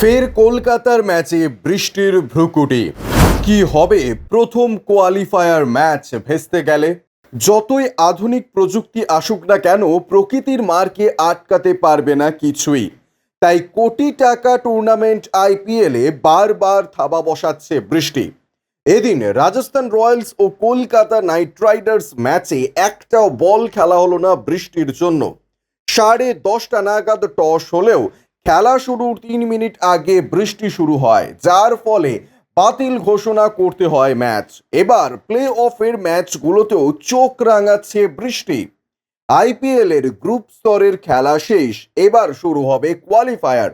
ফের কলকাতার ম্যাচে বৃষ্টির ভ্রুকুটি। কি হবে? প্রথম কোয়ালিফায়ার ম্যাচ ভেস্তে গেলে? যতই আধুনিক প্রযুক্তি আসুক না কেন, প্রকৃতির মারকে আটকাতে পারবে না কিছুই। তাই কোটি টাকা টুর্নামেন্ট আইপিএলে বারবার থাবা বসাচ্ছে বৃষ্টি। এদিন রাজস্থান রয়্যালস ও কলকাতা নাইট রাইডার্স ম্যাচে একটাও বল খেলা হলো না বৃষ্টির জন্য। সাড়ে দশটা নাগাদ টস হলেও খেলা শুরুর তিন মিনিট আগে বৃষ্টি শুরু হয়, যার ফলে বাতিল ঘোষণা করতে হয় ম্যাচ। এবার প্লে অফের ম্যাচগুলোতেও চোখ রাঙাচ্ছে বৃষ্টি। আইপিএল এর গ্রুপ স্তরের খেলা শেষ, এবার শুরু হবে কোয়ালিফায়ার।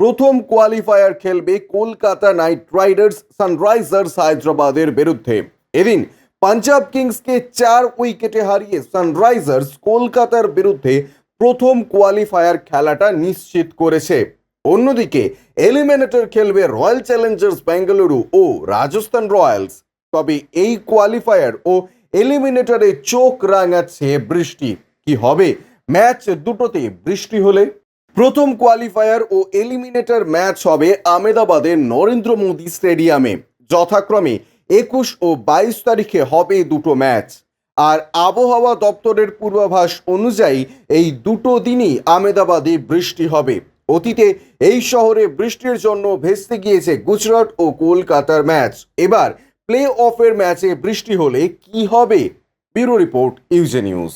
প্রথম কোয়ালিফায়ার খেলবে কলকাতা নাইট রাইডার্স সানরাইজার্স হায়দ্রাবাদের বিরুদ্ধে। এদিন পাঞ্জাব কিংসকে চার উইকেটে হারিয়ে সানরাইজার্স কলকাতার বিরুদ্ধে প্রথম কোয়ালিফায়ার খেলাটা নিশ্চিত করেছে। অন্যদিকে এলিমিনেটর খেলবে রয়্যাল চ্যালেঞ্জার্স বেঙ্গালুরু ও রাজস্থান রয়্যালস তবে এই কোয়ালিফায়ার ও এলিমিনেটরে চোখ রাঙাচ্ছে বৃষ্টি। কি হবে? ম্যাচ দুটোতে বৃষ্টি হলে? প্রথম কোয়ালিফায়ার ও এলিমিনেটর ম্যাচ হবে আমেদাবাদের নরেন্দ্র মোদী স্টেডিয়ামে। যথাক্রমে একুশ ও বাইশ তারিখে হবে দুটো ম্যাচ। আর আবহাওয়া দপ্তরের পূর্বাভাস অনুযায়ী এই দুটো দিনই আমেদাবাদে বৃষ্টি হবে। অতীতে এই শহরে বৃষ্টির জন্য ভেস্তে গিয়েছে গুজরাট ও কলকাতার ম্যাচ। এবার প্লে অফের ম্যাচে বৃষ্টি হলে কি হবে? ব্যুরো রিপোর্ট, ইউজে নিউজ।